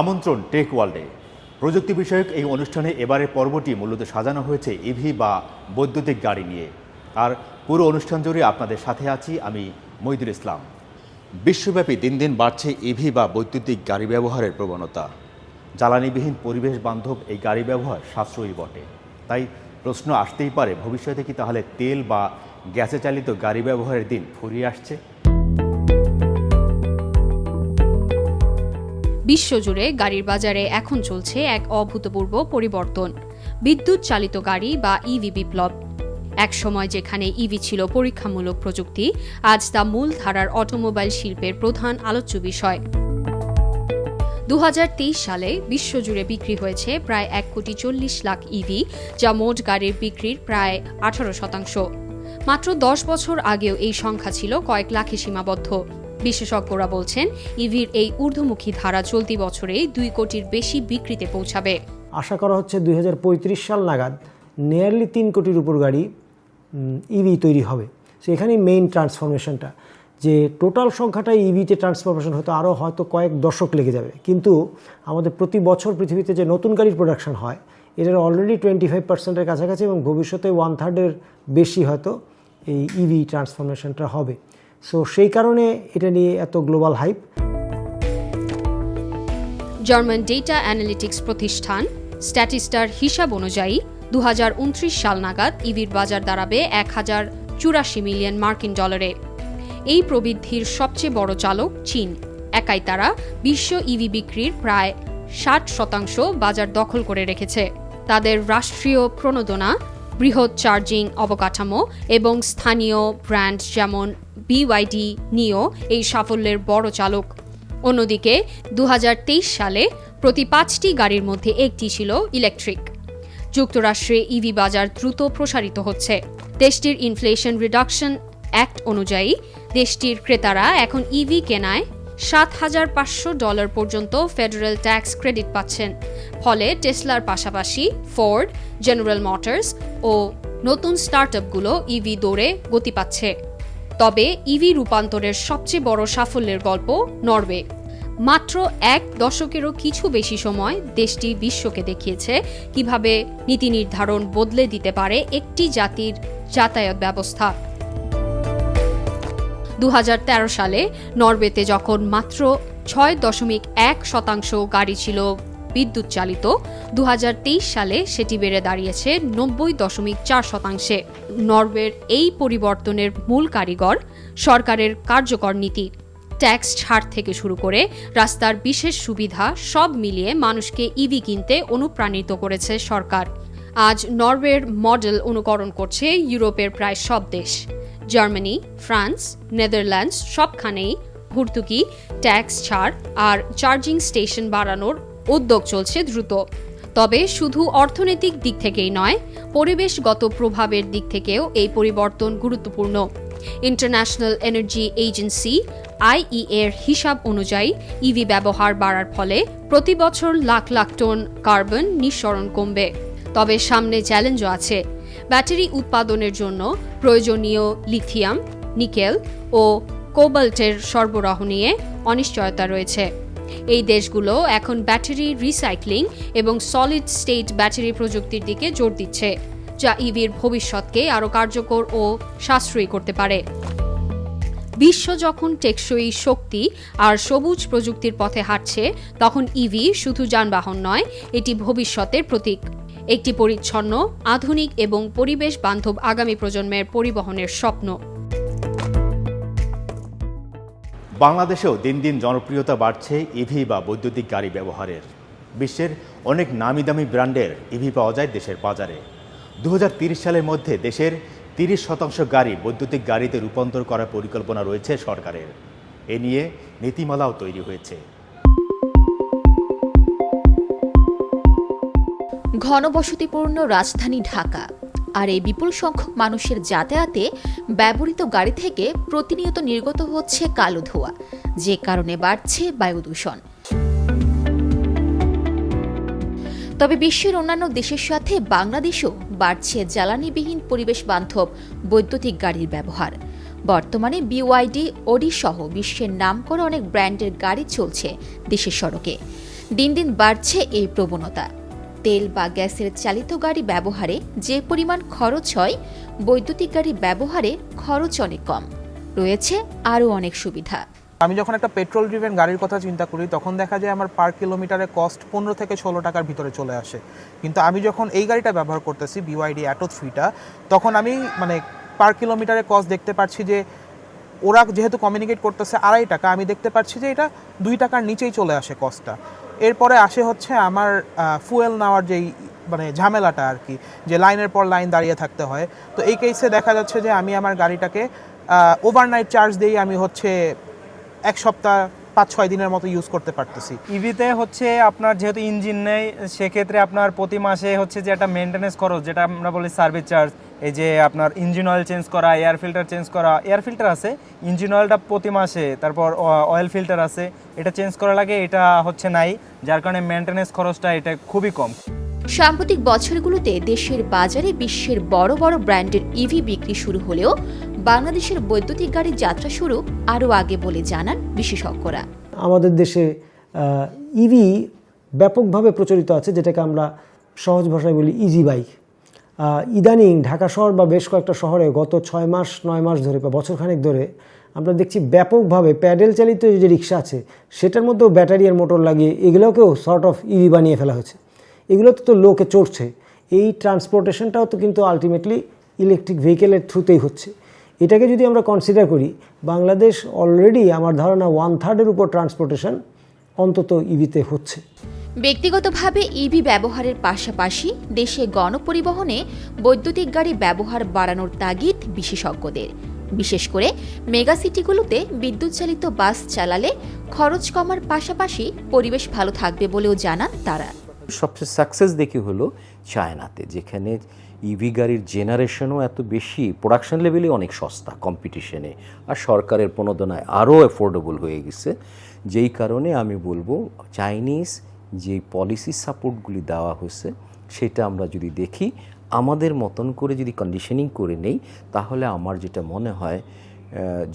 আমন্ত্রণ টেক ওয়ার্ল্ডে প্রযুক্তি বিষয়ক এই অনুষ্ঠানে এবারের পর্বটি মূলত সাজানো হয়েছে ইভি বা বৈদ্যুতিক গাড়ি নিয়ে। আর পুরো অনুষ্ঠান জুড়ে আপনাদের সাথে আছি আমি মইদুল ইসলাম। বিশ্বব্যাপী দিন দিন বাড়ছে ইভি বা বৈদ্যুতিক গাড়ি ব্যবহারের প্রবণতা। জ্বালানিবিহীন পরিবেশ বান্ধব এই গাড়ি ব্যবহার সাশ্রয়ী বটে। তাই প্রশ্ন আসতেই পারে ভবিষ্যতে কি তাহলে তেল বা গ্যাসে চালিত গাড়ি ব্যবহারের দিন ফুরিয়ে আসছে? বিশ্বজুড়ে গাড়ির বাজারে এখন চলছে এক অভূতপূর্ব পরিবর্তন। বিদ্যুৎ চালিত গাড়ি বা ইভি বিপ্লব। এক সময় যেখানে ইভি ছিল পরীক্ষামূলক প্রযুক্তি, আজ তা মূল ধারার অটোমোবাইল শিল্পের প্রধান আলোচ্য বিষয়। দু হাজার তেইশ সালে বিশ্বজুড়ে বিক্রি হয়েছে প্রায় এক কোটি চল্লিশ লাখ ইভি যা মোট গাড়ির বিক্রির প্রায় আঠারো শতাংশ। মাত্র দশ বছর আগেও এই সংখ্যা ছিল কয়েক লাখে সীমাবদ্ধ। বিশেষজ্ঞরা বলছেন, ইভির এই ঊর্ধ্বমুখী ধারা চলতি বছরেই দুই কোটির বেশি বিক্রিতে পৌঁছাবে। আশা করা হচ্ছে দুই হাজার পঁয়ত্রিশ সাল নাগাদ নিয়ারলি তিন কোটির উপর গাড়ি ইভি তৈরি হবে। সো এখানেই মেইন ট্রান্সফরমেশনটা যে টোটাল সংখ্যাটা ইভিতে ট্রান্সফরমেশন হয়তো আরও হয়তো কয়েক দশক লেগে যাবে। কিন্তু আমাদের প্রতি বছর পৃথিবীতে যে নতুন গাড়ির প্রোডাকশন হয়, এটার অলরেডি টোয়েন্টি ফাইভ পার্সেন্টের কাছাকাছি এবং ভবিষ্যতে ওয়ান থার্ডের বেশি হয়তো এই ইভি ট্রান্সফরমেশনটা হবে। সো সেই কারণে এটা নিয়ে এত global hype German data analytics প্রতিষ্ঠান স্ট্যাটিস্টার হিসাব অনুযায়ী দু হাজার উনত্রিশ সাল নাগাদ ইভির বাজার দাঁড়াবে এক হাজার চুরাশি মিলিয়ন মার্কিন ডলারে। এই প্রবৃদ্ধির সবচেয়ে বড় চালক চীন। একাই তারা বিশ্ব ইভি বিক্রির প্রায় ষাট শতাংশ বাজার দখল করে রেখেছে। তাদের রাষ্ট্রীয় প্রণোদনা, বৃহৎ চার্জিং অবকাঠামো এবং স্থানীয় ব্র্যান্ড যেমন বিওয়াইডি নিও এই সাফল্যের বড় চালক। অন্যদিকে দু হাজার তেইশ সালে প্রতি পাঁচটি গাড়ির মধ্যে একটি ছিল ইলেকট্রিক। যুক্তরাষ্ট্রে ইভি বাজার দ্রুত প্রসারিত হচ্ছে। দেশটির ইনফ্লেশন রিডাকশন অ্যাক্ট অনুযায়ী, দেশটির ক্রেতারা এখন ইভি কেনায় সাত হাজার পাঁচশো ডলার পর্যন্ত ফেডারেল ট্যাক্স ক্রেডিট পাচ্ছেন। ফলে টেসলার পাশাপাশি ফোর্ড, জেনারেল মোটরস ও নতুন স্টার্টআপগুলো ইভি দৌড়ে গতি পাচ্ছে। তবে ইভি রূপান্তরের সবচেয়ে বড় সাফল্যের গল্প নরওয়ে। মাত্র এক দশকেরও কিছু বেশি সময় দেশটি বিশ্বকে দেখিয়েছে কীভাবে নীতি নির্ধারণ বদলে দিতে পারে একটি জাতির যাতায়াত ব্যবস্থা। দু হাজার তেরো সালে নরওয়েতে যখন মাত্র ছয় দশমিক এক শতাংশ গাড়ি ছিল বিদ্যুৎ চালিত। দু হাজার তেইশ সালে সেটি বেড়ে দাঁড়িয়েছে নব্বই দশমিক চার শতাংশে। নরওয়ের এই পরিবর্তনের মূল কারিগর সরকারের কার্যকর নীতি। ট্যাক্স ছাড় থেকে শুরু করে রাস্তার বিশেষ সুবিধা সব মিলিয়ে মানুষকে ইভি কিনতে অনুপ্রাণিত করেছে সরকার। আজ নরওয়ের মডেল অনুকরণ করছে ইউরোপের প্রায় সব দেশ। জার্মানি, ফ্রান্স, নেদারল্যান্ডস সবখানেই ভর্তুকি, ট্যাক্স ছাড় আর চার্জিং স্টেশন বাড়ানোর উদ্যোগ চলছে দ্রুত। তবে শুধু অর্থনৈতিক দিক থেকেই নয়, পরিবেশগত প্রভাবের দিক থেকেও এই পরিবর্তন গুরুত্বপূর্ণ। ইন্টারন্যাশনাল এনার্জি এজেন্সি আইই এর হিসাব অনুযায়ী ইভি ব্যবহার বাড়ার ফলে প্রতি বছর লাখ লাখ টন কার্বন নিঃসরণ কমবে। তবে সামনে চ্যালেঞ্জও আছে। ব্যাটারি উৎপাদনের জন্য প্রয়োজনীয় লিথিয়াম, নিকেল ও কোবাল্টের সরবরাহ নিয়ে অনিশ্চয়তা রয়েছে। এই দেশগুলো এখন ব্যাটারি রিসাইক্লিং এবং সলিড স্টেট ব্যাটারি প্রযুক্তির দিকে জোর দিচ্ছে, যা ইভির ভবিষ্যৎকে আরও কার্যকর ও সাশ্রয়ী করতে পারে। বিশ্ব যখন টেকসই শক্তি আর সবুজ প্রযুক্তির পথে হাঁটছে, তখন ইভি শুধু যানবাহন নয়, এটি ভবিষ্যতের প্রতীক। একটি পরিচ্ছন্ন, আধুনিক এবং পরিবেশ বান্ধব আগামী প্রজন্মের পরিবহনের স্বপ্ন। বাংলাদেশেও দিন দিন জনপ্রিয়তা বাড়ছে ইভি বা বৈদ্যুতিক গাড়ি ব্যবহারের। বিশ্বের অনেক নামি দামি ব্র্যান্ডের ইভি পাওয়া যায় দেশের বাজারে। দু সালের মধ্যে দেশের তিরিশ শতাংশ গাড়ি বৈদ্যুতিক গাড়িতে রূপান্তর করার পরিকল্পনা রয়েছে সরকারের। এ নিয়ে নীতিমালাও তৈরি হয়েছে। ঘনবসতিপূর্ণ রাজধানী ঢাকা। আর এই বিপুল সংখ্যক মানুষের যাতায়াতে ব্যবহৃত গাড়ি থেকে প্রতিনিয়ত নির্গত হচ্ছে কালো ধোঁয়া, যে কারণে বাড়ছে বায়ু দূষণ। তবে বিশ্বের অন্যান্য দেশের সাথে বাংলাদেশেও বাড়ছে জ্বালানিবিহীন পরিবেশ বান্ধব বৈদ্যুতিক গাড়ির ব্যবহার। বর্তমানে বিওয়াইডি, ওডি সহ বিশ্বের নাম নামকরা অনেক ব্র্যান্ডের গাড়ি চলছে দেশের সড়কে। দিন দিন বাড়ছে এই প্রবণতা। তেল বা গ্যাসের চালিত গাড়ি ব্যবহারে যে পরিমাণ খরচ হয়, বৈদ্যুতিক গাড়ি ব্যবহারে খরচ অনেক কম। রয়েছে আরও অনেক সুবিধা। আমি যখন একটা পেট্রোল ড্রিভেন গাড়ির কথা চিন্তা করি, তখন দেখা যায় আমার পার কিলোমিটারের কস্ট পনেরো থেকে ষোলো টাকার ভিতরে চলে আসে। কিন্তু আমি যখন এই গাড়িটা ব্যবহার করতেছি বিওয়াইডি অ্যাটো থ্রিটা তখন আমি মানে পার কিলোমিটারের কস্ট দেখতে পাচ্ছি যে, ওরা যেহেতু কমিউনিকেট করতেছে আড়াই টাকা, আমি দেখতে পাচ্ছি যে এটা দুই টাকার নিচেই চলে আসে কস্টটা। এরপরে আসে হচ্ছে আমার ফুয়েল নেওয়ার যেই মানে ঝামেলাটা আর কি, যে লাইনের পর লাইন দাঁড়িয়ে থাকতে হয়। তো এই কেসে দেখা যাচ্ছে যে আমি আমার গাড়িটাকে ওভারনাইট চার্জ দিয়েই আমি হচ্ছে এক সপ্তাহ পাঁচ ছয় দিনের মতো ইউজ করতে পারতেছি। ইভিতে হচ্ছে আপনার যেহেতু ইঞ্জিন নেই, সেক্ষেত্রে আপনার প্রতি মাসে হচ্ছে যে একটা মেনটেনেন্স খরচ, যেটা আমরা বলি সার্ভিস চার্জ এই যে আপনার ইঞ্জিন অয়েল চেঞ্জ করা এয়ার ফিল্টার চেঞ্জ করা এয়ার ফিল্টার আছে ইঞ্জিন অয়েলটা প্রতি মাসে তারপর অয়েল ফিল্টার আছে এটা চেঞ্জ করা লাগে এটা হচ্ছে নাই যার কারণে মেনটেনেন্স খরচটা এটা খুবই কম। সাম্প্রতিক বছরগুলোতে দেশের বাজারে বিশ্বের বড় বড় ব্র্যান্ডের ইভি বিক্রি শুরু হলেও বাংলাদেশের বৈদ্যুতিক গাড়ির যাত্রা শুরু আরও আগে বলে জানান বিশেষজ্ঞরা। আমাদের দেশে ইভি ব্যাপকভাবে প্রচলিত আছে যেটাকে আমরা সহজ ভাষায় বলি ইজি বাইক ইদানিং ঢাকা শহর বা বেশ কয়েকটা শহরে গত ছয় মাস, নয় মাস ধরে বা বছরখানেক ধরে আমরা দেখছি ব্যাপকভাবে প্যাডেল চালিত যে রিক্সা আছে, সেটার মধ্যেও ব্যাটারি আর মোটর লাগিয়ে এগুলোকেও সর্ট অফ ইভি বানিয়ে ফেলা হয়েছে। এগুলোতে তো লোকে চড়ছে। এই ট্রান্সপোর্টেশনটাও তো কিন্তু আলটিমেটলি ইলেকট্রিক ভেহিকেলের থ্রুতেই হচ্ছে। এটাকে যদি আমরা কনসিডার করি, বাংলাদেশ অলরেডি আমার ধারণা ওয়ান থার্ডের উপর ট্রান্সপোর্টেশন অন্তত ইভিতে হচ্ছে। ব্যক্তিগতভাবে ইভি ব্যবহারের পাশাপাশি দেশে গণপরিবহনে বৈদ্যুতিক গাড়ি ব্যবহার বাড়ানোর তাগিদ বিশেষজ্ঞদের। বিশেষ করে মেগাসিটিগুলোতে বিদ্যুৎ চালিত বাস চালালে খরচ কমার পাশাপাশি পরিবেশ ভালো থাকবে বলেও জানান তারা। সবচেয়ে সাকসেস দেখি হলো চায়নাতে, যেখানে ইভি গাড়ির জেনারেশনও এত বেশি প্রোডাকশন লেভেলে অনেক সস্তা কম্পিটিশনে আর সরকারের প্রণোদনায় আরও অ্যাফোর্ডেবল হয়ে গেছে। যেই কারণে আমি বলব চাইনিজ যে পলিসি সাপোর্টগুলি দেওয়া হয়েছে, সেটা আমরা যদি দেখি, আমাদের মতন করে যদি কন্ডিশনিং করে নেই, তাহলে আমার যেটা মনে হয়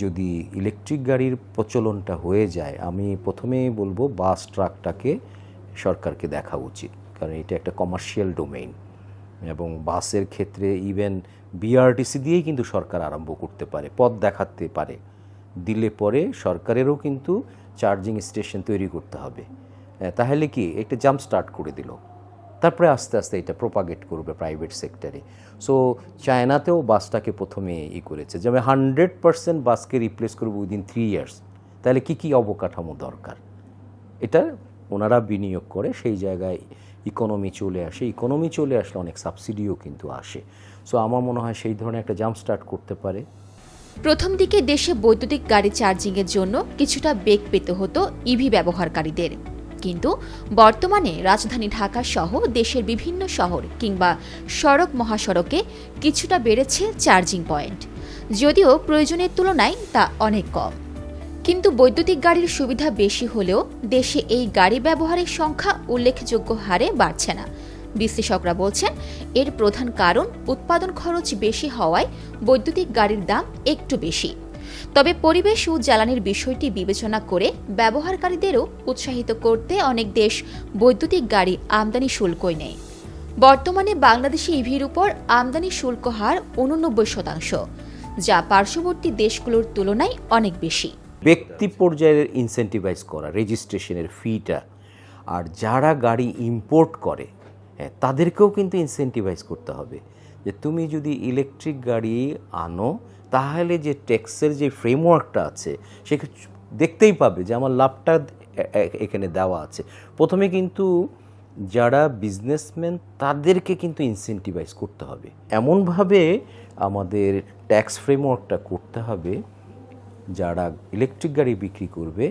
যদি ইলেকট্রিক গাড়ির প্রচলনটা হয়ে যায়, আমি প্রথমেই বলব বাস ট্রাকটাকে সরকারকে দেখা উচিত। কারণ এটা একটা কমার্শিয়াল ডোমেইন এবং বাসের ক্ষেত্রে ইভেন বিআরটিসি দিয়েই কিন্তু সরকার আরম্ভ করতে পারে, পথ দেখাতে পারে। দিলে পরে সরকারেরও কিন্তু চার্জিং স্টেশন তৈরি করতে হবে। তাহলে কি একটা জাম্প স্টার্ট করে দিল। তারপরে আস্তে আস্তে এটা প্রোপাগেট করবে প্রাইভেট সেক্টরে সো চায়নাতেও বাসটাকে প্রথমে ই করেছে যেমন হান্ড্রেড পার্সেন্ট বাসকে রিপ্লেস করবে উইদিন থ্রি ইয়ার্স তাহলে কি কি অবকাঠামো দরকার? এটা ওনারা বিনিয়োগ করে, সেই জায়গায় ইকোনমি চলে আসে। ইকোনমি চলে আসলে অনেক সাবসিডিও কিন্তু আসে। সো আমার মনে হয় সেই ধরনের একটা জাম্প স্টার্ট করতে পারে। প্রথম দিকে দেশে বৈদ্যুতিক গাড়ি চার্জিংয়ের জন্য কিছুটা বেগ পেতে হতো ইভি ব্যবহারকারীদের। কিন্তু বর্তমানে রাজধানী ঢাকা সহ দেশের বিভিন্ন শহর কিংবা সড়ক মহাসড়কে কিছুটা বেড়েছে চার্জিং পয়েন্ট। যদিও প্রয়োজনের তুলনায় তা অনেক কম। কিন্তু বৈদ্যুতিক গাড়ির সুবিধা বেশি হলেও দেশে এই গাড়ি ব্যবহারের সংখ্যা উল্লেখযোগ্য হারে বাড়ছে না। বিশ্লেষকরা বলছেন, এর প্রধান কারণ উৎপাদন খরচ বেশি হওয়ায় বৈদ্যুতিক গাড়ির দাম একটু বেশি। তবে পরিবেশ ও জ্বালানির বিষয়টি বিবেচনা করে ব্যবহারকারীদেরও উৎসাহিত করতে অনেক দেশ বৈদ্যুতিক গাড়ি আমদানি শুল্কই নেয়। বর্তমানে বাংলাদেশে ইভির উপর আমদানি শুল্ক হার উননব্বই শতাংশ, যা পার্শ্ববর্তী দেশগুলোর তুলনায় অনেক বেশি। ব্যক্তি পর্যায়ের ইনসেন্টিভাইজ করা রেজিস্ট্রেশনের ফিটা আর যারা গাড়ি ইম্পোর্ট করে হ্যাঁ তাদেরকেও কিন্তু ইনসেন্টিভাইজ করতে হবে। যে তুমি যদি ইলেকট্রিক গাড়ি আনো তাহলে যে ট্যাক্সের যে ফ্রেমওয়ার্কটা আছে, সে দেখতেই পাবে যে আমার লাভটা এখানে দেওয়া আছে। প্রথমে কিন্তু যারা বিজনেসম্যান তাদেরকে কিন্তু ইনসেন্টিভাইজ করতে হবে। এমনভাবে আমাদের ট্যাক্স ফ্রেমওয়ার্কটা করতে হবে, যারা ইলেকট্রিক গাড়ি বিক্রি করবে,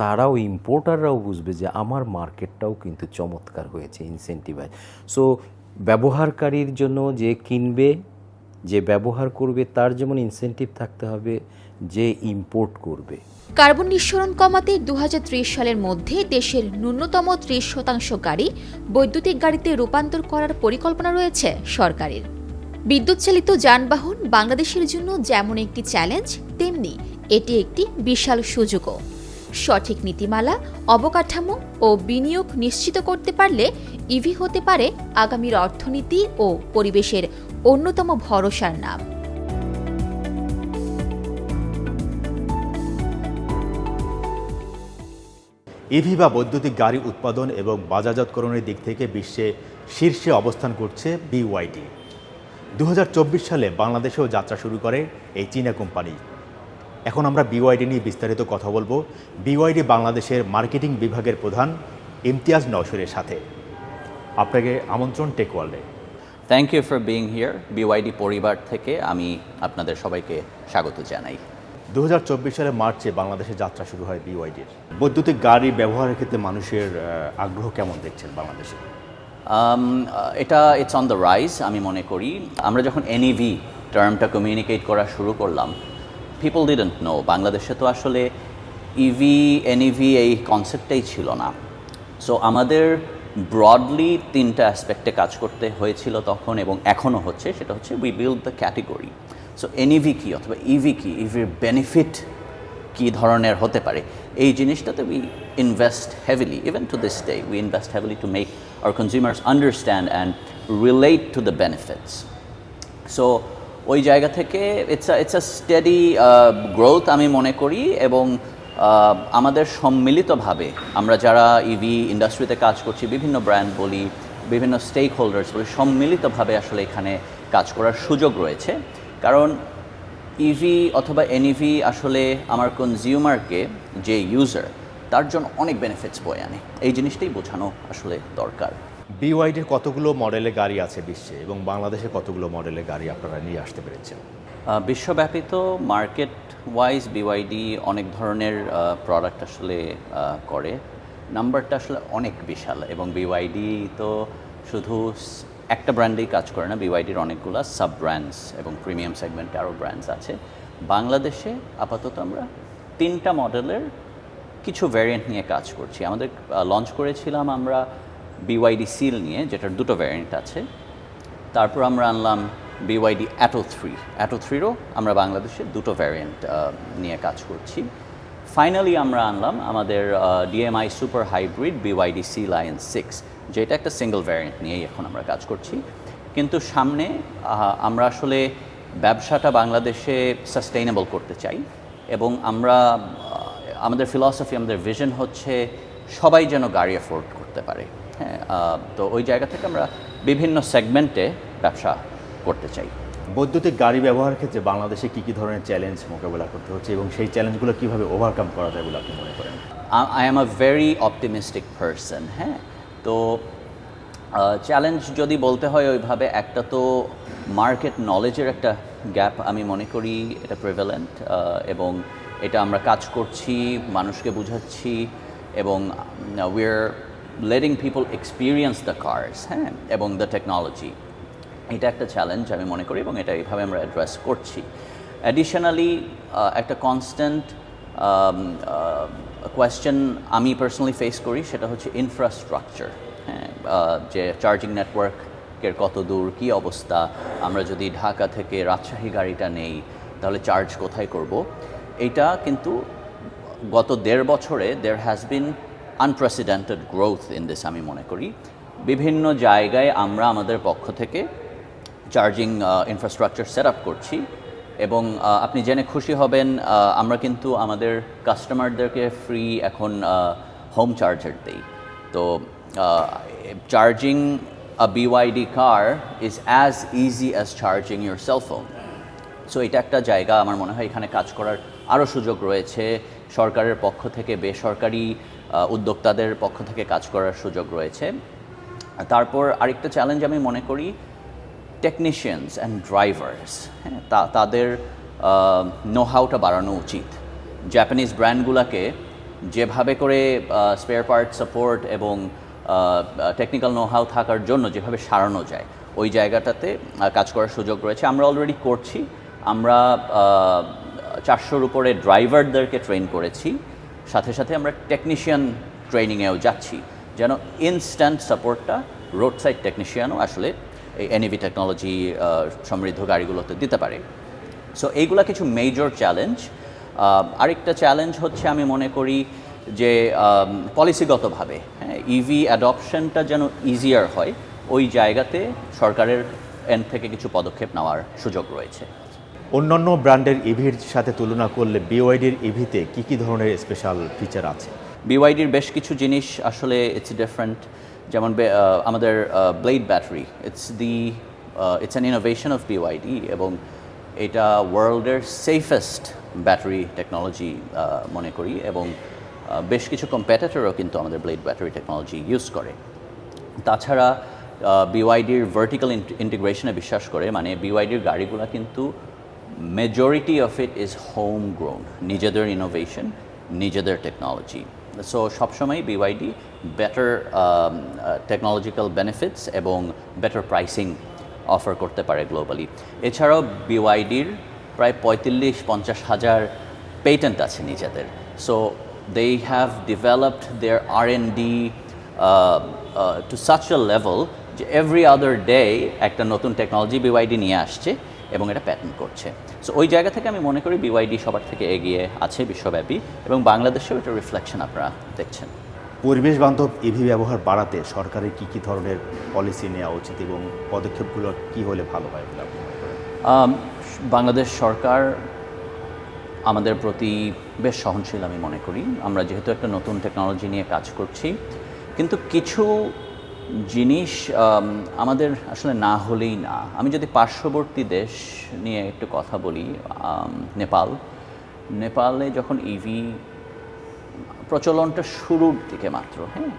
তারাও ইম্পোর্টাররাও বুঝবে যে আমার মার্কেটটাও কিন্তু চমৎকার হয়েছে ইনসেন্টিভাইজ সো ব্যবহারকারীর জন্য যে কিনবে যে ব্যবহার করবে, তার যেমন ইনসেন্টিভ থাকতে হবে যে ইম্পোর্ট করবে। কার্বন নিঃসরণ কমাতে দু সালের মধ্যে দেশের ন্যূনতম ত্রিশ শতাংশ গাড়ি বৈদ্যুতিক গাড়িতে রূপান্তর করার পরিকল্পনা রয়েছে সরকারের। বিদ্যুৎ চালিত যানবাহন বাংলাদেশের জন্য যেমন একটি চ্যালেঞ্জ তেমনি এটি একটি বিশাল সুযোগও। সঠিক নীতিমালা, অবকাঠামো ও বিনিয়োগ নিশ্চিত করতে পারলে ইভি হতে পারে আগামীর অর্থনীতি ও পরিবেশের অন্যতম ভরসার নাম। ইভি বা বৈদ্যুতিক গাড়ি উৎপাদন এবং বাজারজাতকরণের দিক থেকে বিশ্বে শীর্ষে অবস্থান করছে বিওয়াইডি। দু হাজার চব্বিশ সালে বাংলাদেশেও যাত্রা শুরু করে এই চীনা কোম্পানি। এখন আমরা বিওয়াইডি নিয়ে বিস্তারিত কথা বলব। বিওয়াইডি বাংলাদেশের মার্কেটিং বিভাগের প্রধান ইমতিয়াজ নওশরের সাথে। আপনাকে আমন্ত্রণ take thank you for being here BYD পরিবার থেকে। আমি আপনাদের সবাইকে স্বাগত জানাই। দু হাজার চব্বিশ সালে মার্চে বাংলাদেশে যাত্রা শুরু হয় বিওয়াইডির বৈদ্যুতিক গাড়ি ব্যবহারের ক্ষেত্রে মানুষের আগ্রহ কেমন দেখছেন বাংলাদেশে? Um, এটা ইটস অন দ্য রাইজ আমি মনে করি। আমরা যখন এনইভি টার্মটা কমিউনিকেট করা শুরু করলাম পিপল ডিডেন্ট নো বাংলাদেশে তো আসলে ইভি এনইভি এই কনসেপ্টটাই ছিল না। সো আমাদের ব্রডলি তিনটা অ্যাসপেক্টে কাজ করতে হয়েছিল তখন এবং এখনও হচ্ছে, সেটা হচ্ছে we build the category so NEV কি অথবা ইভি কি ইভির বেনিফিট কী ধরনের হতে পারে? এই জিনিসটাতে we invest heavily even to this day we invest heavily to make our consumers understand and relate to the benefits so ওই জায়গা থেকে it's a it's a steady growth আমি মনে করি এবং আমাদের সম্মিলিতভাবে আমরা যারা ইভি ইন্ডাস্ট্রিতে কাজ করছি, বিভিন্ন ব্র্যান্ড বলি, বিভিন্ন স্টেক হোল্ডার্স বলি, সম্মিলিতভাবে আসলে এখানে কাজ করার সুযোগ রয়েছে। কারণ ইভি অথবা এনইভি আসলে আমার কনজিউমারকে যে ইউজার তার জন্য অনেক বেনিফিটস বয়ে আনে। এই জিনিসটাই বোঝানো আসলে দরকার। বিওয়াইডির কতগুলো মডেলে গাড়ি আছে বিশ্বে এবং বাংলাদেশে কতগুলো মডেলে গাড়ি আপনারা নিয়ে আসতে পেরেছেন? বিশ্বব্যাপী তো মার্কেট ওয়াইজ বিওয়াইডি অনেক ধরনের প্রোডাক্ট আসলে করে। নাম্বারটা আসলে অনেক বিশাল এবং বিওয়াইডি তো শুধু একটা ব্র্যান্ডেই কাজ করে না বিওয়াইডির অনেকগুলো সাব ব্র্যান্ডস এবং প্রিমিয়াম সেগমেন্টে আরও ব্র্যান্ডস আছে। বাংলাদেশে আপাতত আমরা তিনটা মডেলের কিছু ভ্যারিয়েন্ট নিয়ে কাজ করছি। আমাদের লঞ্চ করেছিলাম আমরা বিওয়াইডি সিল নিয়ে, যেটার দুটো ভ্যারিয়েন্ট আছে। তারপর আমরা আনলাম বিওয়াইডি অ্যাটো থ্রি অ্যাটো থ্রিরও আমরা বাংলাদেশে দুটো ভ্যারিয়েন্ট নিয়ে কাজ করছি। ফাইনালি আমরা আনলাম আমাদের DMI super hybrid BYD sea lion six যেটা একটা সিঙ্গেল ভ্যারিয়েন্ট নিয়েই এখন আমরা কাজ করছি। কিন্তু সামনে আমরা আসলে ব্যবসাটা বাংলাদেশে সাস্টেইনেবল করতে চাই এবং আমরা আমাদের ফিলসফি আমাদের ভিশন হচ্ছে সবাই যেন গাড়ি অ্যাফোর্ড করতে পারে। হ্যাঁ তো ওই জায়গা থেকে আমরা বিভিন্ন সেগমেন্টে ব্যবসা করতে চাই। বৈদ্যুতিক গাড়ি ব্যবহারের ক্ষেত্রে বাংলাদেশে কী কী ধরনের চ্যালেঞ্জ মোকাবেলা করতে হচ্ছে এবং সেই চ্যালেঞ্জগুলো কীভাবে ওভারকাম করা যায় বলে আপনি মনে করেন? I am a very optimistic person হ্যাঁ? তো চ্যালেঞ্জ যদি বলতে হয় ওইভাবে একটা তো মার্কেট নলেজের একটা গ্যাপ আমি মনে করি এটা প্রিভেলেন্ট এবং এটা আমরা কাজ করছি মানুষকে বুঝাচ্ছি এবং we are letting people experience the cars হ্যাঁ? এবং দ্য টেকনোলজি এটা একটা চ্যালেঞ্জ আমি মনে করি এবং এটা এইভাবে আমরা অ্যাড্রেস করছি। অ্যাডিশনালি একটা কনস্ট্যান্ট কোয়েশ্চেন আমি পার্সোনালি ফেস করি, সেটা হচ্ছে ইনফ্রাস্ট্রাকচার হ্যাঁ যে চার্জিং নেটওয়ার্কের কত দূর, কী অবস্থা? আমরা যদি ঢাকা থেকে রাজশাহী গাড়িটা নেই, তাহলে চার্জ কোথায় করব? এইটা কিন্তু গত দেড় বছরে there has been unprecedented growth in this আমি মনে করি। বিভিন্ন জায়গায় আমরা আমাদের পক্ষ থেকে চার্জিং ইনফ্রাস্ট্রাকচার সেট আপ করছি এবং আপনি জেনে খুশি হবেন আমরা কিন্তু আমাদের কাস্টমারদেরকে ফ্রি এখন হোম চার্জার দিই। তো charging a BYD car is as easy as charging your cellphone so এটা একটা জায়গা আমার মনে হয় এখানে কাজ করার আরও সুযোগ রয়েছে। সরকারের পক্ষ থেকে, বেসরকারি উদ্যোক্তাদের পক্ষ থেকে কাজ করার সুযোগ রয়েছে। তারপর আরেকটা চ্যালেঞ্জ আমি মনে করি টেকনিশিয়ানস অ্যান্ড ড্রাইভার্স হ্যাঁ তাদের নো হাউটা বাড়ানো উচিত। জাপানিজ ব্র্যান্ডগুলোকে যেভাবে করে স্পেয়ার পার্ট সাপোর্ট এবং টেকনিক্যাল নো হাউ থাকার জন্য যেভাবে সারানো যায়, ওই জায়গাটাতে কাজ করার সুযোগ রয়েছে। আমরা অলরেডি করছি। আমরা চারশোর উপরে ড্রাইভারদেরকে ট্রেন করেছি। সাথে সাথে আমরা টেকনিশিয়ান ট্রেনিংয়েও যাচ্ছি। যেন ইনস্ট্যান্ট সাপোর্টটা রোড সাইড টেকনিশিয়ানও আসলে এই এনইভি টেকনোলজি সমৃদ্ধ গাড়িগুলোতে দিতে পারে। সো এইগুলা কিছু মেজর চ্যালেঞ্জ আরেকটা চ্যালেঞ্জ হচ্ছে আমি মনে করি যে পলিসিগতভাবে হ্যাঁ ইভি অ্যাডপশনটা যেন ইজিয়ার হয় ওই জায়গাতে সরকারের এন্ড থেকে কিছু পদক্ষেপ নেওয়ার সুযোগ রয়েছে। অন্যান্য ব্র্যান্ডের ইভির সাথে তুলনা করলে বিওয়াইডির ইভিতে কি কি ধরনের স্পেশাল ফিচার আছে? বিওয়াইডির বেশ কিছু জিনিস আসলে ইটস ডিফারেন্ট যেমন আমাদের blade battery it's the it's an innovation of BYD এবং এটা ওয়ার্ল্ডের সেফেস্ট ব্যাটারি টেকনোলজি মনে করি এবং বেশ কিছু কম্পিটিটরও কিন্তু আমাদের ব্লেড ব্যাটারি টেকনোলজি ইউজ করে। তাছাড়া বিওয়াইডির ভার্টিক্যাল ইন্টিগ্রেশনে বিশ্বাস করে মানে বিওয়াইডির গাড়িগুলো কিন্তু majority of it is home grown নিজেদের ইনোভেশন নিজেদের টেকনোলজি সো সবসময় বিওয়াইডি বেটার টেকনোলজিক্যাল বেনিফিটস এবং বেটার প্রাইসিং অফার করতে পারে গ্লোবালি এছাড়াও বিওয়াইডির প্রায় পঁয়তাল্লিশ পঞ্চাশ হাজার পেটেন্ট আছে নিজেদের। So they have developed their R and D to such level যে এভরি আদার ডে একটা নতুন টেকনোলজি বিওয়াইডি নিয়ে আসছে। এবং এটা প্যাটেন্ট করছে। সো ওই জায়গা থেকে আমি মনে করি বিওয়াইডি সবার থেকে এগিয়ে আছে বিশ্বব্যাপী এবং বাংলাদেশেও এটা রিফ্লেকশন আপনারা দেখছেন। পরিবেশ বান্ধব ইভি ব্যবহার বাড়াতে সরকারের কি কি ধরনের পলিসি নেওয়া উচিত এবং পদক্ষেপগুলো কি হলে ভালো হয় বলে আপনি বাংলাদেশ সরকার আমাদের প্রতি বেশ সহনশীল আমি মনে করি। আমরা যেহেতু একটা নতুন টেকনোলজি নিয়ে কাজ করছি কিন্তু কিছু জিনিস আমাদের আসলে না হলেই না। আমি যদি পার্শ্ববর্তী দেশ নিয়ে একটু কথা বলি নেপাল। নেপালে যখন ইভি প্রচলনটা শুরুর দিকে মাত্র হ্যাঁ?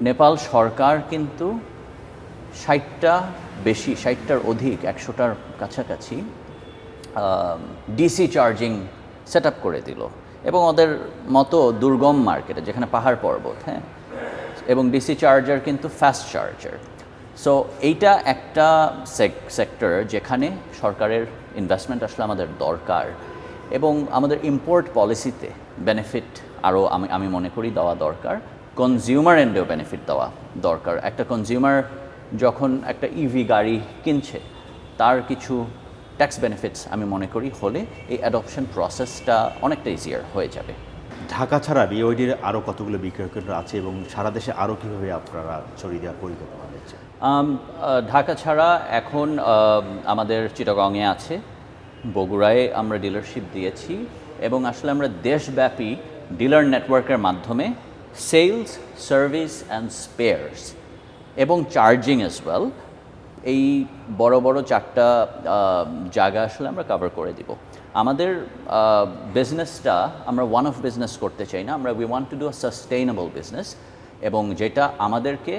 নেপাল সরকার কিন্তু ষাটটা বেশি, ষাটটার অধিক, একশোটার কাছাকাছি ডিসি চার্জিং সেট করে দিল। এবং ওদের মতো দুর্গম মার্কেটে যেখানে পাহাড় পর্বত হ্যাঁ? এবং ডিসি চার্জার কিন্তু ফাস্ট চার্জার সো এইটা একটা সেক্টর যেখানে সরকারের ইনভেস্টমেন্ট আসলে আমাদের দরকার এবং আমাদের ইম্পোর্ট পলিসিতে বেনিফিট আরও আমি আমি মনে করি দেওয়া দরকার। কনজিউমার এন্ডেও বেনিফিট দেওয়া দরকার। একটা কনজিউমার যখন একটা ইভি গাড়ি কিনছে, তার কিছু ট্যাক্স বেনিফিটস আমি মনে করি হলে এই অ্যাডপশন প্রসেসটা অনেকটা ইজিয়ার হয়ে যাবে। ঢাকা ছাড়া বিওয়াইডির আরও কতগুলো বিক্রয় কেন্দ্র আছে এবং সারা দেশে আরও কীভাবে আপনারা ছড়িয়ে দেওয়ার পরিকল্পনা রয়েছে? ঢাকা ছাড়া এখন আম, আমাদের চিটাগংয়ে আছে। বগুড়ায় আমরা ডিলারশিপ দিয়েছি এবং আসলে আমরা দেশব্যাপী ডিলার নেটওয়ার্কের মাধ্যমে সেলস সার্ভিস অ্যান্ড স্পেয়ার্স এবং চার্জিং অ্যাজ ওয়েল এই বড় বড় চারটা জায়গা আসলে আমরা কভার করে দিব। আমাদের বিজনেসটা আমরা ওয়ান অফ বিজনেস করতে চাই না। আমরা we want to do a sustainable business এবং যেটা আমাদেরকে,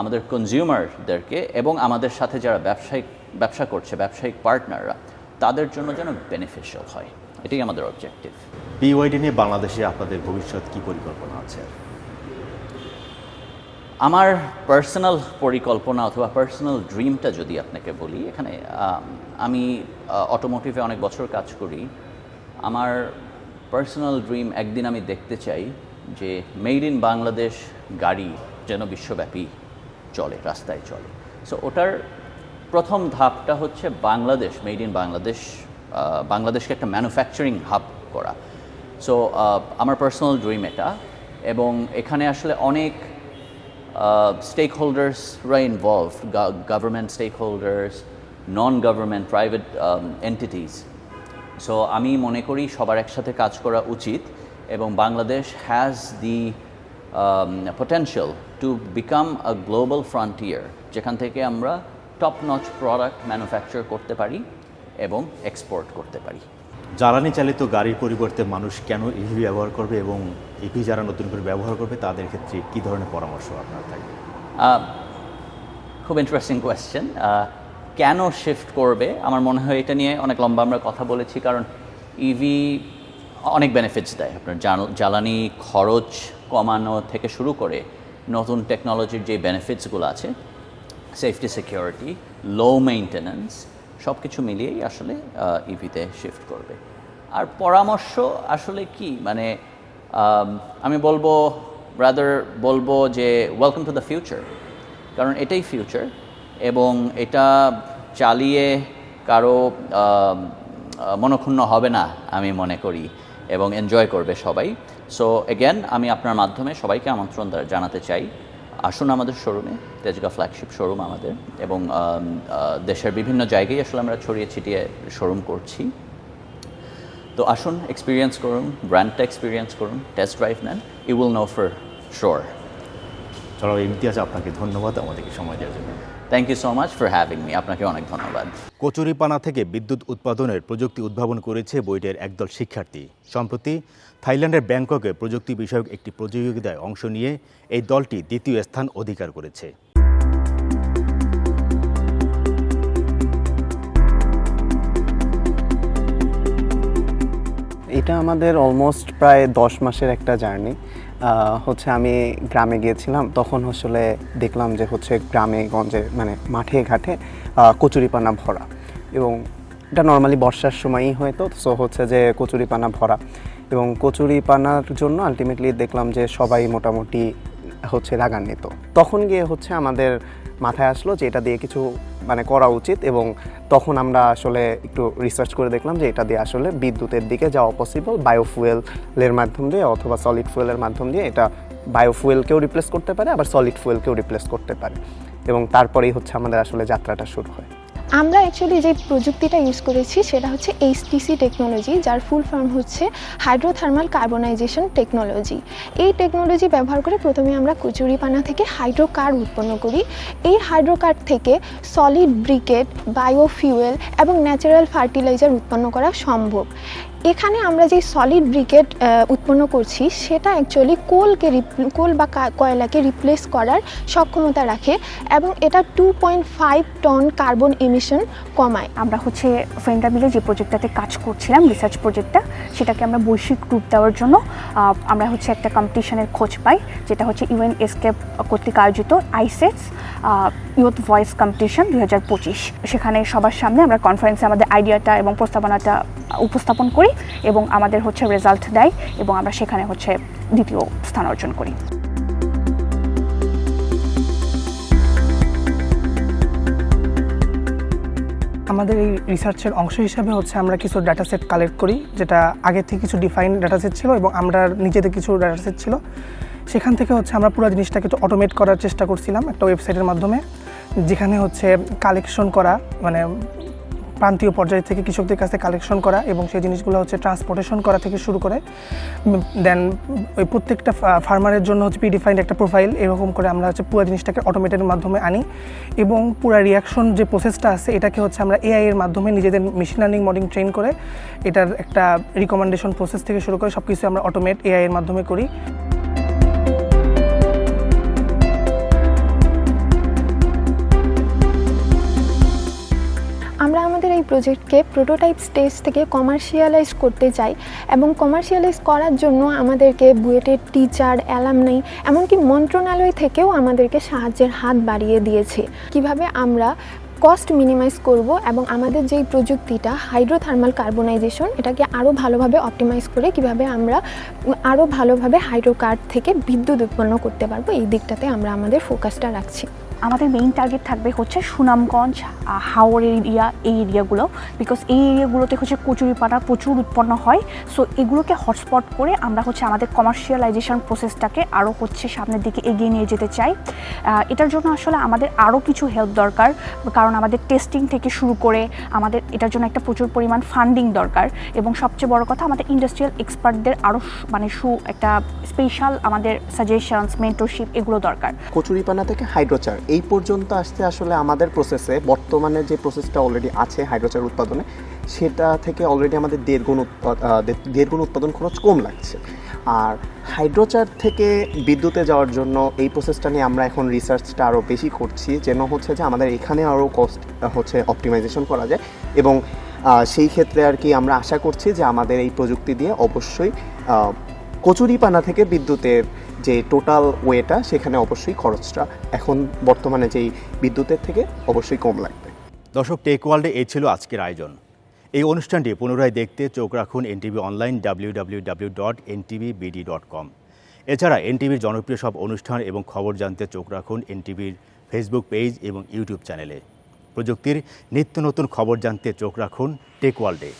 আমাদের কনজিউমারদেরকে এবং আমাদের সাথে যারা ব্যবসায়িক, ব্যবসা করছে, ব্যবসায়িক পার্টনাররা তাদের জন্য যেন বেনিফিশিয়াল হয়। এটাই আমাদের অবজেক্টিভ বিওয়াইডি নিয়ে বাংলাদেশে আপনাদের ভবিষ্যৎ কি পরিকল্পনা আছে? আমার পার্সোনাল পরিকল্পনা অথবা পার্সোনাল ড্রিমটা যদি আপনাকে বলি, এখানে, আমি অটোমোটিভে অনেক বছর কাজ করি। আমার পার্সোনাল ড্রিম একদিন আমি দেখতে চাই যে মেড ইন বাংলাদেশ গাড়ি যেন বিশ্বব্যাপী চলে, রাস্তায় চলে। সো ওটার প্রথম ধাপটা হচ্ছে বাংলাদেশ মেড ইন বাংলাদেশ বাংলাদেশকে একটা ম্যানুফ্যাকচারিং হাব করা। সো আমার পার্সোনাল ড্রিম এটা এবং এখানে আসলে অনেক uh, stakeholders-রা involved, go- government stakeholders, non-government, private um, entities. So আমি মনে করি সবার একসাথে কাজ করা উচিত এবং Bangladesh has the potential to become a global frontier যেখান থেকে আমরা টপ নচ প্রোডাক্ট ম্যানুফ্যাকচার করতে পারি এবং এক্সপোর্ট করতে পারি জ্বালানি চালিত গাড়ির পরিবর্তে মানুষ কেন ইভি ব্যবহার করবে এবং ইভি যারা নতুন করে ব্যবহার করবে, তাদের ক্ষেত্রে কী ধরনের পরামর্শ আপনার থাকবে? খুব ইন্টারেস্টিং কোয়েশ্চেন কেন শিফট করবে? আমার মনে হয় এটা নিয়ে অনেক লম্বা আমরা কথা বলেছি, কারণ ইভি অনেক বেনিফিটস দেয়। আপনার জ্বালানি খরচ কমানো থেকে শুরু করে নতুন টেকনোলজির যে বেনিফিটসগুলো আছে সেফটি সিকিউরিটি লো মেইনটেনেন্স সব কিছু মিলিয়েই আসলে ইভিতে শিফট করবে। আর পরামর্শ আসলে কি? মানে আম, আমি বলব রাদার বলব যে ওয়েলকাম টু দ্য ফিউচার কারণ এটাই ফিউচার এবং এটা চালিয়ে কারও মনক্ষুণ্ণ হবে না আমি মনে করি এবং এনজয় করবে সবাই. সো এগেন আমি আপনার মাধ্যমে সবাইকে আমন্ত্রণ জানাতে চাই। আসুন আমাদের শোরুমে তেজগা ফ্ল্যাগশিপ শোরুম আমাদের এবং দেশের বিভিন্ন জায়গায় আসলে আমরা ছড়িয়ে ছিটিয়ে শোরুম করছি। তো আসুন এক্সপিরিয়েন্স করুন ব্র্যান্ডটা এক্সপিরিয়েন্স করুন টেস্ট ড্রাইভ নেন you will know for sure চলো ইমতিয়াজ আপনাকে ধন্যবাদ আমাদেরকে সময় দেওয়ার জন্য। Thank you so much for having me আপনাকে অনেক ধন্যবাদ। কচুরিপানা থেকে বিদ্যুৎ উৎপাদনের প্রযুক্তি উদ্ভাবন করেছে বইটের একদল শিক্ষার্থী। সম্প্রতি থাইল্যান্ডের ব্যাংককে প্রযুক্তি বিষয়ক একটি প্রতিযোগিতায় অংশ নিয়ে এই দলটি দ্বিতীয় স্থান অধিকার করেছে। এটা আমাদের অলমোস্ট প্রায় দশ মাসের একটা জার্নি। হচ্ছে আমি গ্রামে গিয়েছিলাম, তখন আসলে দেখলাম যে হচ্ছে গ্রামে, গঞ্জে মানে মাঠে ঘাটে কচুরিপানা ভরা। এবং এটা নর্মালি বর্ষার সময়ই হয়তো সো হচ্ছে যে কচুরিপানা ভরা। এবং কচুরিপানার জন্য আলটিমেটলি দেখলাম যে সবাই মোটামুটি হচ্ছে রাগান্বিত। তখন গিয়ে হচ্ছে আমাদের মাথায় আসলো যে এটা দিয়ে কিছু মানে করা উচিত এবং তখন আমরা আসলে একটু রিসার্চ করে দেখলাম যে এটা দিয়ে আসলে বিদ্যুতের দিকে যাওয়া পসিবল বায়োফুয়েলের মাধ্যম দিয়ে অথবা সলিড ফুয়েলের মাধ্যম দিয়ে এটা বায়োফুয়েলকেও রিপ্লেস করতে পারে, আবার সলিড ফুয়েলকেও রিপ্লেস করতে পারে এবং তারপরেই হচ্ছে আমাদের আসলে যাত্রাটা শুরু হয়। আমরা অ্যাকচুয়ালি যে প্রযুক্তিটা ইউজ করেছি সেটা হচ্ছে এইচটিসি টেকনোলজি যার ফুল ফর্ম হচ্ছে হাইড্রোথার্মাল কার্বনাইজেশন টেকনোলজি এই টেকনোলজি ব্যবহার করে প্রথমে আমরা কচুরিপানা থেকে হাইড্রোকার উৎপন্ন করি। এই হাইড্রোকার থেকে সলিড ব্রিকেট বায়োফিউয়েল এবং ন্যাচারাল ফার্টিলাইজার উৎপন্ন করা সম্ভব। এখানে আমরা যে সলিড ব্রিকেট উৎপন্ন করছি, সেটা অ্যাকচুয়ালি কোলকে কোল বা কয়লাকে রিপ্লেস করার সক্ষমতা রাখে এবং এটা two point five ton carbon emission কমায়। আমরা হচ্ছে ফ্রেন্ডরা মিলে যে প্রজেক্টটাতে কাজ করছিলাম রিসার্চ প্রজেক্টটা সেটাকে আমরা বৈশ্বিক রূপ দেওয়ার জন্য আমরা হচ্ছে একটা কম্পিটিশনের খোঁজ পাই, যেটা হচ্ছে ইউএন এসকেপ কর্তৃক আয়োজিত আইসেটস ইউথ ভয়েস কম্পিটিশন দু হাজার পঁচিশ। সেখানে সবার সামনে আমরা কনফারেন্সে আমাদের আইডিয়াটা এবং প্রস্তাবনাটা উপস্থাপন করি এবং আমাদের হচ্ছে রেজাল্ট দেয় এবং আমরা সেখানে হচ্ছে দ্বিতীয় স্থান অর্জন করি। আমাদের এই রিসার্চের অংশ হিসাবে হচ্ছে আমরা কিছু ডাটা সেট কালেক্ট করি, যেটা আগে থেকে কিছু ডিফাইন ডাটা সেট ছিল এবং আমরা নিজেদের কিছু ডাটা সেট ছিল। সেখান থেকে হচ্ছে আমরা পুরো জিনিসটাকে অটোমেট করার চেষ্টা করছিলাম একটা ওয়েবসাইটের মাধ্যমে, যেখানে হচ্ছে কালেকশন করা মানে প্রান্তীয় পর্যায় থেকে কৃষকদের কাছে কালেকশন করা এবং সেই জিনিসগুলো হচ্ছে ট্রান্সপোর্টেশন করা থেকে শুরু করে দেন ওই প্রত্যেকটা ফার্মারের জন্য হচ্ছে প্রিডিফাইন্ড একটা প্রোফাইল এরকম করে আমরা হচ্ছে পুরো জিনিসটাকে অটোমেটের মাধ্যমে আনি এবং পুরো রিয়াকশন যে প্রসেসটা আছে, এটাকে হচ্ছে আমরা এআই এর মাধ্যমে নিজেদের মেশিন লার্নিং মডিং ট্রেন করে এটার একটা রিকমেন্ডেশন প্রসেস থেকে শুরু করে সব কিছু আমরা অটোমেট এআই এর মাধ্যমে করি। প্রজেক্টকে প্রোটোটাইপ স্টেজ থেকে কমার্শিয়ালাইজ করতে চাই এবং কমার্শিয়ালাইজ করার জন্য আমাদেরকে বুয়েটের টিচার অ্যালামনাই এমনকি মন্ত্রণালয় থেকেও আমাদেরকে সাহায্যের হাত বাড়িয়ে দিয়েছে। কীভাবে আমরা কস্ট মিনিমাইজ করব এবং আমাদের যেই প্রযুক্তিটা হাইড্রোথার্মাল কার্বনাইজেশন এটাকে আরও ভালোভাবে অপটিমাইজ করে কীভাবে আমরা আরও ভালোভাবে হাইড্রোকার্ড থেকে বিদ্যুৎ উৎপন্ন করতে পারব, এই দিকটাতে আমরা আমাদের ফোকাসটা রাখছি। আমাদের মেইন টার্গেট থাকবে হচ্ছে সুনামগঞ্জ হাওর এরিয়া এই এরিয়াগুলো বিকজ এই এরিয়াগুলোতে হচ্ছে কচুরিপানা প্রচুর উৎপন্ন হয়। সো এগুলোকে হটস্পট করে আমরা হচ্ছে আমাদের কমার্শিয়ালাইজেশন প্রসেসটাকে আরও হচ্ছে সামনের দিকে এগিয়ে নিয়ে যেতে চাই। এটার জন্য আসলে আমাদের আরও কিছু হেল্প দরকার। কারণ আমাদের টেস্টিং থেকে শুরু করে আমাদের এটার জন্য একটা প্রচুর পরিমাণ ফান্ডিং দরকার। এবং সবচেয়ে বড় কথা, আমাদের ইন্ডাস্ট্রিয়াল এক্সপার্টদের আরও মানে সু, একটা স্পেশাল আমাদের সাজেশনস মেন্টরশিপ এগুলো দরকার। কচুরিপানা থেকে হাইড্রোচার এই পর্যন্ত আসতে আসলে আমাদের প্রসেসে বর্তমানে যে প্রসেসটা অলরেডি আছে হাইড্রোচার উৎপাদনে সেটা থেকে অলরেডি আমাদের দেড় গুণ উৎপা- আহ, দেড় গুণ উৎপাদন খরচ কম লাগছে। আর হাইড্রোচার থেকে বিদ্যুতে যাওয়ার জন্য এই প্রসেসটা নিয়ে আমরা এখন রিসার্চটা আরও বেশি করছি যেন হচ্ছে যে আমাদের এখানে আরও কস্ট হচ্ছে অপটিমাইজেশন করা যায়। এবং সেই ক্ষেত্রে আর কি আমরা আশা করছি যে আমাদের এই প্রযুক্তি দিয়ে অবশ্যই কচুরিপানা থেকে বিদ্যুতের যে টোটাল ওয়েটা সেখানে অবশ্যই খরচটা এখন বর্তমানে যেই বিদ্যুতের থেকে অবশ্যই কম লাগবে। দর্শক টেক ওয়ার্ল্ডে এই ছিল আজকের আয়োজন। এই অনুষ্ঠানটি পুনরায় দেখতে চোখ রাখুন NTV online W W W dot dot com এছাড়া এনটিভির জনপ্রিয় সব অনুষ্ঠান এবং খবর জানতে চোখ রাখুন এনটিভির ফেসবুক পেজ এবং ইউটিউব চ্যানেলে প্রযুক্তির নিত্য নতুন খবর জানতে চোখ রাখুন টেক ওয়ার্ল্ডে